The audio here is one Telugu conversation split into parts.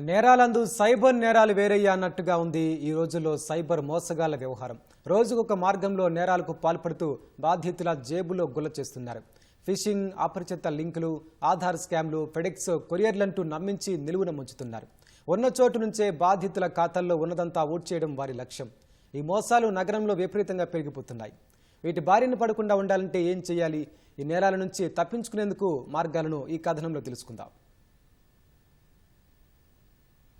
నేరాలందు సైబర్ నేరాలు వేరయ్యా అన్నట్టుగా ఉంది ఈ రోజుల్లో సైబర్ మోసగాళ్ళ వ్యవహారం. రోజుకొక మార్గంలో నేరాలకు పాల్పడుతూ బాధితుల జేబులో గుల్ల చేస్తున్నారు. ఫిషింగ్ అపరిచిత లింకులు ఆధార్ స్కామ్లు ఫెడెక్స్ కొరియర్లంటూ నమ్మించి నిలువున ముంచుతున్నారు. ఉన్న చోటు నుంచే బాధితుల ఖాతాల్లో ఉన్నదంతా ఓట్ చేయడం వారి లక్ష్యం. ఈ మోసాలు నగరంలో విపరీతంగా పెరిగిపోతున్నాయి. వీటి బారిన పడకుండా ఉండాలంటే ఏం చేయాలి? ఈ నేరాల నుంచి తప్పించుకునేందుకు మార్గాలను ఈ కథనంలో తెలుసుకుందాం.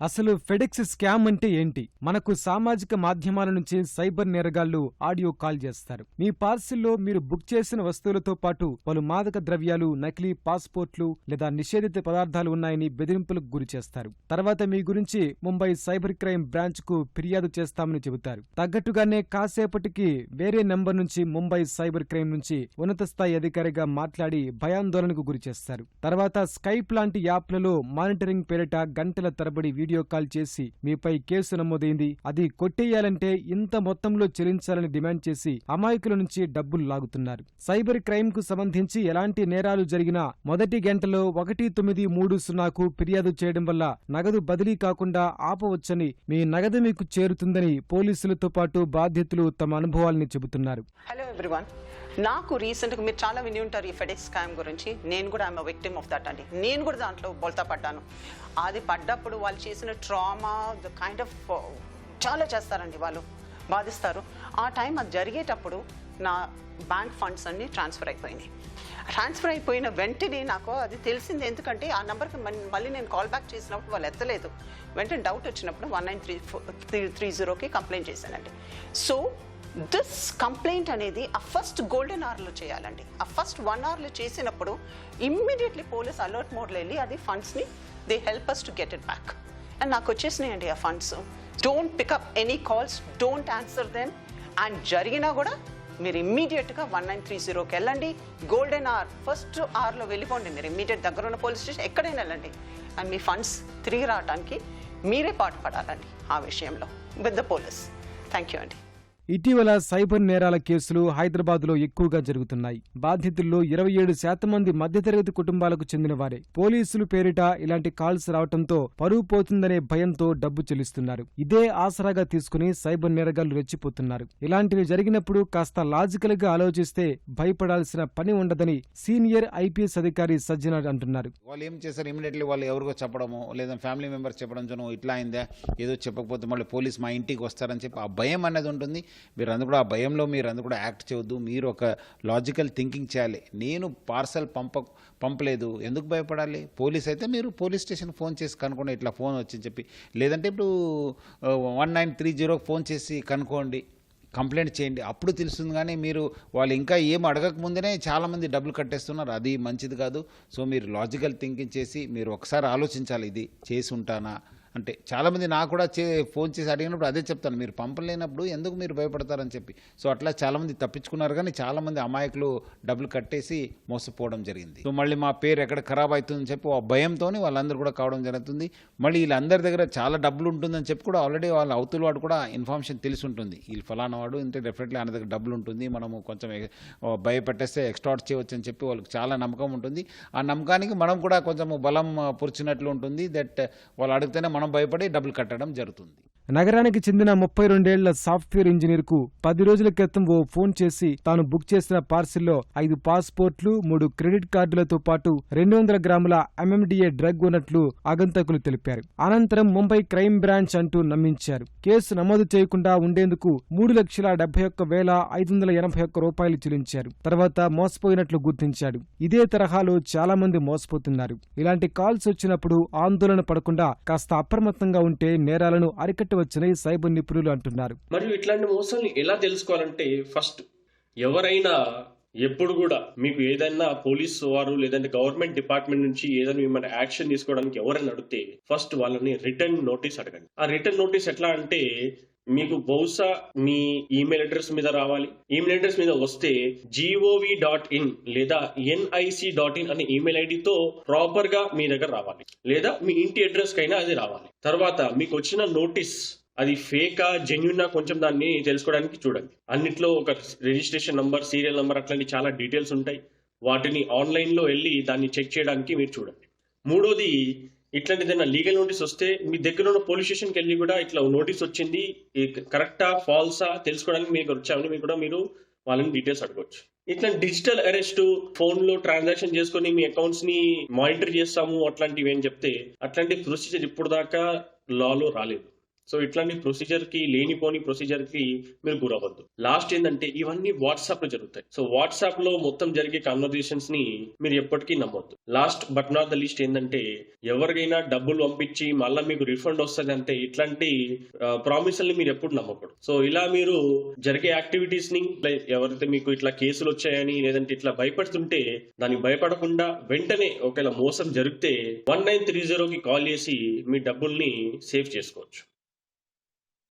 అసలు ఫెడెక్స్ స్కామ్ అంటే ఏంటి? మనకు సామాజిక మాధ్యమాల నుంచి సైబర్ నేరగాళ్ళు ఆడియో కాల్ చేస్తారు. మీ పార్సిల్లో మీరు బుక్ చేసిన వస్తువులతో పాటు పలు మాదక ద్రవ్యాలు నకిలీ పాస్పోర్ట్లు లేదా నిషేధిత పదార్థాలు ఉన్నాయని బెదిరింపులకు గురి చేస్తారు. తర్వాత మీ గురించి ముంబై సైబర్ క్రైమ్ బ్రాంచ్కు ఫిర్యాదు చేస్తామని చెబుతారు. తగ్గట్టుగానే కాసేపటికి వేరే నెంబర్ నుంచి ముంబై సైబర్ క్రైమ్ నుంచి ఉన్నత స్థాయి అధికారిగా మాట్లాడి భయాందోళనకు గురి చేస్తారు. తర్వాత స్కైప్ లాంటి యాప్లలో మానిటరింగ్ పేరిట గంటల తరబడి వీడియో కాల్ చేసి మీపై కేసు నమోదైంది. అది కొట్టేయాలంటే ఇంత మొత్తంలో చెల్లించాలని డిమాండ్ చేసి అమాయకుల నుంచి డబ్బులు లాగుతున్నారు. సైబర్ క్రైమ్కు సంబంధించి ఎలాంటి నేరాలు జరిగినా మొదటి గంటలో ఒకటి తొమ్మిది మూడు సున్నాకు ఫిర్యాదు చేయడం వల్ల నగదు బదిలీ కాకుండా ఆపవచ్చని మీ నగదు మీకు చేరుతుందని పోలీసులతో పాటు బాధ్యతలు తమ అనుభవాల్ని చెబుతున్నారు. హలో ఎవ్రీవన్ నాకు రీసెంట్గా మీరు చాలా విని ఉంటారు ఈ ఫెడెక్స్ స్కామ్ గురించి. నేను కూడా ఆమె విక్టిమ్ ఆఫ్ దట్ అండి. నేను కూడా దాంట్లో బోల్తా పడ్డాను. అది పడ్డప్పుడు వాళ్ళు చేసిన ట్రామా ద కైండ్ ఆఫ్ చాలా చేస్తారండి వాళ్ళు. బాధిస్తారు. ఆ టైం అది జరిగేటప్పుడు నా బ్యాంక్ ఫండ్స్ అన్ని ట్రాన్స్ఫర్ అయిపోయినాయి. ట్రాన్స్ఫర్ అయిపోయిన వెంటనే నాకు అది తెలిసింది. ఎందుకంటే ఆ నెంబర్కి మళ్ళీ నేను కాల్ బ్యాక్ చేసినప్పుడు వాళ్ళు ఎత్తలేదు. వెంటనే డౌట్ వచ్చినప్పుడు one nine three four three three జీరోకి కంప్లైంట్ చేశానండి. సో దిస్ కంప్లైంట్ అనేది ఆ ఫస్ట్ గోల్డెన్ అవర్లో చేయాలండి. ఆ ఫస్ట్ వన్ అవర్లో చేసినప్పుడు ఇమ్మీడియట్లీ పోలీస్ అలర్ట్ మోడ్లో వెళ్ళి అది ఫండ్స్ని they help us to get it back and నాకు వచ్చేసినాయండి ఆ funds don't pick up any calls don't answer then and జరిగినా కూడా మీరు ఇమ్మీడియట్గా వన్ నైన్ త్రీ జీరోకి వెళ్ళండి. గోల్డెన్ అవర్ ఫస్ట్ అవర్లో వెళ్ళిపోండి. మీరు ఇమ్మీడియట్ దగ్గర ఉన్న పోలీస్ స్టేషన్ ఎక్కడైనా వెళ్ళండి. అండ్ మీ ఫండ్స్ తిరిగి రావడానికి మీరే పాటుపడాలండి ఆ విషయంలో with the police thank you అండి. ఇటీవల సైబర్ నేరాల కేసులు హైదరాబాద్లో ఎక్కువగా జరుగుతున్నాయి. బాధితుల్లో ఇరవై ఏడు శాతం మంది మధ్యతరగతి కుటుంబాలకు చెందిన వారే. పోలీసులు పేరిట ఇలాంటి కాల్స్ రావడంతో పరువు పోతుందనే భయంతో డబ్బు చెల్లిస్తున్నారు. ఇదే ఆసరాగా తీసుకుని సైబర్ నేరగాళ్ళు రెచ్చిపోతున్నారు. ఇలాంటివి జరిగినప్పుడు కాస్త లాజికల్గా ఆలోచిస్తే భయపడాల్సిన పని ఉండదని సీనియర్ ఐపీఎస్ అధికారి సజ్జనార్ అంటున్నారు. వాళ్ళు ఏం చేశారు? ఇమీడియట్లీ వాళ్ళు ఎవరికో చెప్పడము లేదా ఫ్యామిలీ మెంబర్స్ చెప్పడం ఇట్లా అయిందా? ఏదో చెప్పకపోతే మళ్ళీ పోలీస్ మా ఇంటికి వస్తారని చెప్పి ఆ భయం అనేది ఉంటుంది. మీరు కూడా ఆ భయంలో మీరు కూడా యాక్ట్ చేయొద్దు. మీరు ఒక లాజికల్ థింకింగ్ చేయాలి. నేను పార్సల్ పంప పంపలేదు. ఎందుకు భయపడాలి? పోలీస్ అయితే మీరు పోలీస్ స్టేషన్ ఫోన్ చేసి కనుక్కోండి. ఇట్లా ఫోన్ వచ్చింది చెప్పి. లేదంటే ఇప్పుడు వన్ నైన్ త్రీ జీరోకి ఫోన్ చేసి కనుక్కోండి. కంప్లైంట్ చేయండి. అప్పుడు తెలుస్తుంది కానీ మీరు వాళ్ళు ఇంకా ఏం అడగక ముందునే చాలామంది డబ్బులు కట్టేస్తున్నారు. అది మంచిది కాదు. సో మీరు లాజికల్ థింకింగ్ చేసి మీరు ఒకసారి ఆలోచించాలి. ఇది చేసి ఉంటానా? అంటే చాలామంది నాకు కూడా చే ఫోన్ చేసి అడిగినప్పుడు అదే చెప్తాను. మీరు పంపలేనప్పుడు ఎందుకు మీరు భయపడతారని చెప్పి. సో అట్లా చాలామంది తప్పించుకున్నారు కానీ చాలామంది అమాయకులు డబ్బులు కట్టేసి మోసపోవడం జరిగింది. సో మళ్ళీ మా పేరు ఎక్కడ ఖరాబ్ అవుతుందని చెప్పి ఆ భయంతో వాళ్ళందరూ కూడా కావడం జరుగుతుంది. మళ్ళీ వీళ్ళందరి దగ్గర చాలా డబ్బులు ఉంటుందని చెప్పి కూడా ఆల్రెడీ వాళ్ళ అవతల వాడు కూడా ఇన్ఫర్మేషన్ తెలిసి ఉంటుంది. వీళ్ళు ఫలానా వాడు అంటే డెఫినెట్లీ ఆయన దగ్గర డబ్బులు ఉంటుంది. మనము కొంచెం భయపెట్టేస్తే ఎక్స్ట్రాట్ చేయవచ్చు అని చెప్పి వాళ్ళకి చాలా నమ్మకం ఉంటుంది. ఆ నమ్మకానికి మనం కూడా కొంచెం బలం పురిచినట్లు ఉంటుంది. దట్ వాళ్ళు అడిగితేనే మనం భయపడి డబ్బులు కట్టడం జరుగుతుంది. నగరానికి చెందిన ముప్పై రెండేళ్ళ సాఫ్ట్వేర్ ఇంజనీర్కు పది రోజుల క్రితం ఓ ఫోన్ చేసి తాను బుక్ చేసిన పార్సిల్లో ఐదు పాస్పోర్ట్లు మూడు క్రెడిట్ కార్డులతో పాటు రెండు వందల గ్రాముల ఎంఎండిఏ డ్రగ్ ఉన్నట్లు ఆగంతకులు తెలిపారు. అనంతరం ముంబై క్రైమ్ బ్రాంచ్ అంటూ నమ్మించారు. కేసు నమోదు చేయకుండా ఉండేందుకు మూడు లక్షల డెబ్బై ఒక్క వేల ఐదు వందల ఎనభై ఒక్క రూపాయలు చెల్లించారు. తర్వాత మోసపోయినట్లు గుర్తించాడు. ఇదే తరహాలో చాలా మంది మోసపోతున్నారు. ఇలాంటి కాల్స్ వచ్చినప్పుడు ఆందోళన పడకుండా కాస్త అప్రమత్తంగా ఉంటే నేరాలను అరికట్టవచ్చని సైబర్ నిపుణులు అంటున్నారు. మరియు ఇట్లాంటి మోసాలు ఎలా తెలుసుకోవాలంటే ఫస్ట్ ఎవరైనా ఎప్పుడు కూడా మీకు ఏదైనా పోలీస్ వారు లేదంటే గవర్నమెంట్ డిపార్ట్మెంట్ నుంచి ఏదైనా మిమ్మల్ని యాక్షన్ తీసుకోవడానికి ఎవరైనా అడిగితే ఫస్ట్ వాళ్ళని రిటర్న్ నోటీస్ అడగండి. ఆ రిటర్న్ నోటీస్ ఎట్లా అంటే మీకు బహుశా మీ ఈమెయిల్ అడ్రస్ మీద రావాలి. ఈమెయిల్ అడ్రస్ మీద వస్తే జీఓవి డాట్ ఇన్ లేదా ఎన్ఐసి డాట్ ఇన్ అనే ఈమెయిల్ ఐడితో ప్రాపర్గా మీ దగ్గర రావాలి. లేదా మీ ఇంటి అడ్రస్ కైనా అది రావాలి. తర్వాత మీకు వచ్చిన నోటీస్ అది ఫేకా జెన్యునా కొంచెం దాన్ని తెలుసుకోవడానికి చూడండి. అన్నిట్లో ఒక రిజిస్ట్రేషన్ నంబర్ సీరియల్ నంబర్ అట్లాంటి చాలా డీటెయిల్స్ ఉంటాయి. వాటిని ఆన్లైన్లో వెళ్ళి దాన్ని చెక్ చేయడానికి మీరు చూడండి. మూడోది ఇట్లాంటి ఏదైనా లీగల్ నోటీస్ వస్తే మీ దగ్గర ఉన్న పోలీస్ స్టేషన్కి వెళ్ళి కూడా ఇట్లా నోటీస్ వచ్చింది కరెక్టా ఫాల్సా తెలుసుకోవడానికి మీకు వచ్చామని మీరు కూడా మీరు వాళ్ళని డీటెయిల్స్ అడగవచ్చు ఇట్లా డిజిటల్ అరెస్ట్ ఫోన్లో ట్రాన్సాక్షన్ చేసుకుని మీ అకౌంట్స్ని మానిటర్ చేస్తాము అట్లాంటివి ఏం చెప్తే అట్లాంటి ప్రొసీజర్ ఇప్పుడు దాకా లాలో రాలేదు. సో ఇట్లాంటి ప్రొసీజర్కి లేనిపోని ప్రొసీజర్కి మీరు గురవ్వద్దు. లాస్ట్ ఏంటంటే ఇవన్నీ వాట్సాప్లో జరుగుతాయి. సో వాట్సాప్లో మొత్తం జరిగే కన్వర్జేషన్స్ని మీరు ఎప్పటికీ నమ్మొద్దు. Last but not the least ఏంటంటే ఎవరికైనా డబ్బులు పంపించి మళ్ళీ మీకు రిఫండ్ వస్తుంది అంటే ఇట్లాంటి ప్రామిసుల్ని మీరు ఎప్పుడు నమ్మకూడదు. సో ఇలా మీరు జరిగే యాక్టివిటీస్ని ఎవరైతే మీకు ఇట్లా కేసులు వచ్చాయని లేదంటే ఇట్లా భయపడుతుంటే దానికి భయపడకుండా వెంటనే ఒకవేళ మోసం జరిగితే వన్ నైన్ త్రీ జీరోకి కాల్ చేసి మీ డబ్బుల్ని సేవ్ చేసుకోవచ్చు.